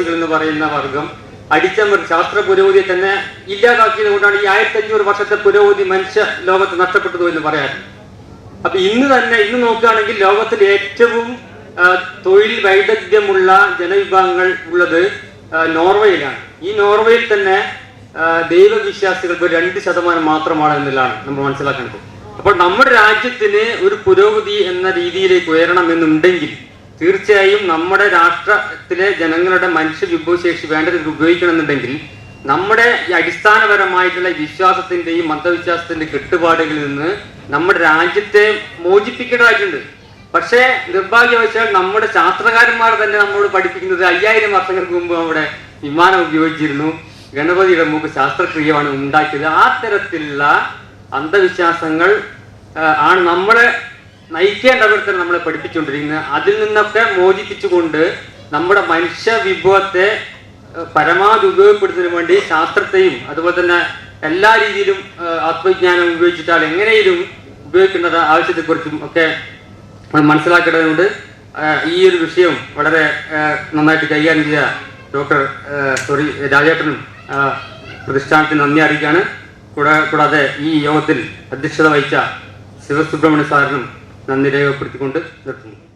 വിശ്വാസികൾ എന്ന് പറയുന്ന വർഗം അടിച്ചമർ ശാസ്ത്ര പുരോഗതിയെ തന്നെ ഇല്ലാതാക്കിയത് കൊണ്ടാണ് ഈ ആയിരത്തി അഞ്ഞൂറ് വർഷത്തെ പുരോഗതി മനുഷ്യ ലോകത്ത് നഷ്ടപ്പെട്ടതു എന്ന് പറയാറ്. അപ്പൊ ഇന്ന് തന്നെ ഇന്ന് നോക്കുകയാണെങ്കിൽ ലോകത്തിൽ ഏറ്റവും തൊഴിൽ വൈദഗ്ധ്യമുള്ള ജനവിഭാഗങ്ങൾ ഉള്ളത് നോർവേയിലാണ്. ഈ നോർവേയിൽ തന്നെ ദൈവവിശ്വാസികൾ ദൈവവിശ്വാസികൾക്ക് രണ്ട് ശതമാനം മാത്രമാണ് എന്നുള്ളതാണ് നമ്മൾ മനസ്സിലാക്കേണ്ടത്. അപ്പോൾ നമ്മുടെ രാജ്യത്തിന് ഒരു പുരോഗതി എന്ന രീതിയിലേക്ക് ഉയരണമെന്നുണ്ടെങ്കിൽ തീർച്ചയായും നമ്മുടെ രാഷ്ട്രത്തിലെ ജനങ്ങളുടെ മനുഷ്യ വിഭവശേഷി വേണ്ട രീതിയിൽ ഉപയോഗിക്കണമെന്നുണ്ടെങ്കിൽ നമ്മുടെ അടിസ്ഥാനപരമായിട്ടുള്ള വിശ്വാസത്തിന്റെയും മതവിശ്വാസത്തിന്റെ കെട്ടുപാടുകളിൽ നിന്ന് നമ്മുടെ രാജ്യത്തെ മോചിപ്പിക്കേണ്ടതായിട്ടുണ്ട്. പക്ഷേ നിർഭാഗ്യവശാൽ നമ്മുടെ ശാസ്ത്രകാരന്മാർ തന്നെ നമ്മോട് പഠിപ്പിക്കുന്നത് അയ്യായിരം വർഷങ്ങൾക്ക് മുമ്പ് നമ്മുടെ വിമാനം ഉപയോഗിച്ചിരുന്നു. ഗണപതിയുടെ മുമ്പ് ശാസ്ത്രക്രിയമാണ് ഉണ്ടാക്കിയത്. ആ തരത്തിലുള്ള അന്ധവിശ്വാസങ്ങൾ ആണ് നമ്മളെ നയിക്കേണ്ടവർ തന്നെ നമ്മളെ പഠിപ്പിച്ചുകൊണ്ടിരിക്കുന്നത് അതിൽ നിന്നൊക്കെ മോചിപ്പിച്ചുകൊണ്ട് നമ്മുടെ മനുഷ്യ വിഭവത്തെ പരമാവധി ഉപയോഗപ്പെടുത്തുന്നതിന് വേണ്ടി ശാസ്ത്രത്തെയും അതുപോലെ തന്നെ എല്ലാ രീതിയിലും ആത്മവിജ്ഞാനം ഉപയോഗിച്ചിട്ടാൽ എങ്ങനെയും ഉപയോഗിക്കേണ്ട ആവശ്യത്തെക്കുറിച്ചും ഒക്കെ മനസ്സിലാക്കേണ്ടതുകൊണ്ട് ഈ ഒരു വിഷയം വളരെ നന്നായിട്ട് കൈകാര്യം ചെയ്ത ഡോക്ടർ സോറി രാജേട്ടനും പ്രതിഷ്ഠാനത്തിന് നന്ദി അറിയിക്കുകയാണ്. കൂടാ കൂടാതെ ഈ യോഗത്തിൽ അധ്യക്ഷത വഹിച്ച ശിവസുബ്രഹ്മണ്യ സാറിനും നന്ദി രേഖപ്പെടുത്തിക്കൊണ്ട് നിർത്തുന്നു.